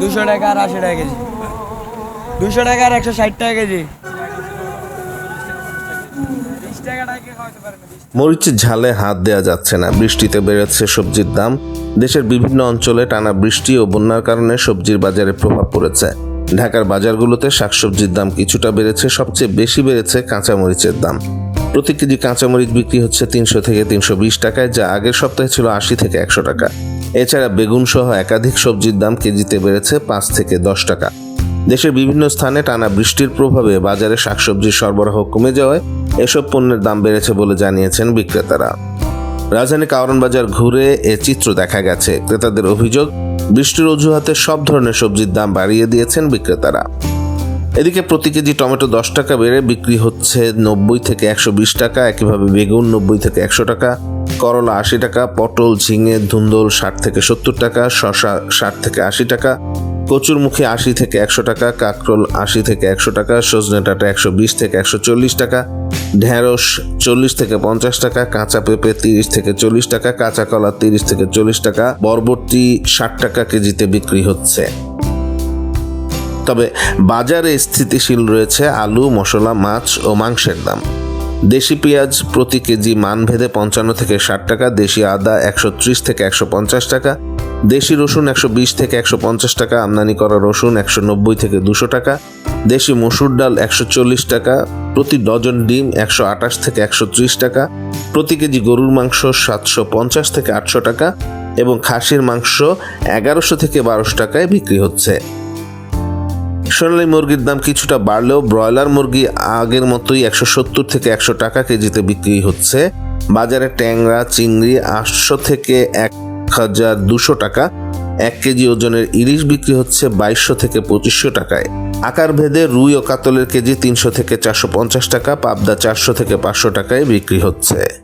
দুশো টাকা আর আশি টাকা কেজি। দুশো টাকা আর একশো ষাট টাকা কেজি। মরিচের ঝালে হাত দেওয়া যাচ্ছে না। বৃষ্টিতে বেড়েছে সবজির দাম। দেশের বিভিন্ন অঞ্চলে টানা বৃষ্টি ও বন্যার কারণে সবজির বাজারে প্রভাব পড়েছে। ঢাকার বাজারগুলোতে শাকসবজির দাম কিছুটা বেড়েছে, সবচেয়ে বেশি বেড়েছে কাঁচামরিচের দাম। প্রতি কেজি কাঁচামরিচ বিক্রি হচ্ছে তিনশো থেকে তিনশো বিশ টাকায়, যা আগের সপ্তাহে ছিল আশি থেকে একশো টাকা। এছাড়া বেগুন সহ একাধিক সবজির দাম কেজিতে বেড়েছে পাঁচ থেকে দশ টাকা। দেশের বিভিন্ন স্থানে টানা বৃষ্টির প্রভাবে বাজারে শাকসবজির সরবরাহ কমে যাওয়ায় এসব পণ্যের দাম বেড়েছে বলে জানিয়েছেন বিক্রেতারা। রাজধানী কারণ বাজার ঘুরে এ চিত্র দেখা গেছে। ক্রেতাদের অভিযোগ, বৃষ্টির অজুহাতে সব ধরনের সবজির দাম বাড়িয়ে দিয়েছেন বিক্রেতারা। এদিকে প্রতি কেজি টমেটো দশ টাকা বেড়ে বিক্রি হচ্ছে নব্বই থেকে একশো বিশ টাকা। একইভাবে বেগুন নব্বই থেকে একশো টাকা, করলা আশি টাকা, পটল, ঝিঙে, ধুন্দল ষাট থেকে সত্তর টাকা শশা ষাট থেকে আশি টাকা কচুর মুখে আশি থেকে একশো টাকা, কাকরোল আশি থেকে একশো টাকা, সজনে ডাঁটা একশো বিশ থেকে একশো চল্লিশ টাকা, ঢেঁড়স চল্লিশ থেকে পঞ্চাশ টাকা, কাঁচা পেঁপে তিরিশ থেকে চল্লিশ টাকা, কাঁচা কলা তিরিশ থেকে চল্লিশ টাকা, বরবটি ষাট টাকা কেজিতে বিক্রি হচ্ছে। তবে বাজারে স্থিতিশীল রয়েছে আলু, মশলা, মাছ ও মাংসের দাম। দেশি পেঁয়াজ প্রতি কেজি মানভেদে পঞ্চান্ন থেকে ষাট টাকা, দেশি আদা একশো ত্রিশ থেকে একশো পঞ্চাশ টাকা, দেশি রসুন একশো বিশ থেকে একশো পঞ্চাশ টাকা, আমদানি করা রসুন একশো নব্বই থেকে দুশো টাকা, দেশি মসুর ডাল একশো চল্লিশ টাকা, প্রতি ডজন ডিম একশো আঠাশ থেকে একশো ত্রিশ টাকা, প্রতি কেজি গরুর মাংস সাতশো পঞ্চাশ থেকে আটশো টাকা এবং খাসির মাংস এগারোশো থেকে বারোশো টাকায় বিক্রি হচ্ছে। সোনালী মুরগির দাম কিছুটা বাড়লেও ব্রয়লার মুরগি আগের মতোই একশো সত্তর থেকে একশো টাকা কেজিতে বিক্রি হচ্ছে। বাজারে ট্যাংরা, চিংড়ি আটশো থেকে এক হাজার দুশো টাকা। এক কেজি ওজনের ইলিশ বিক্রি হচ্ছে বাইশশো থেকে পঁচিশশো টাকায়। আকার ভেদে রুই ও কাতলের কেজি তিনশো থেকে চারশো পঞ্চাশ টাকা, পাবদা চারশো থেকে পাঁচশো টাকায় বিক্রি হচ্ছে।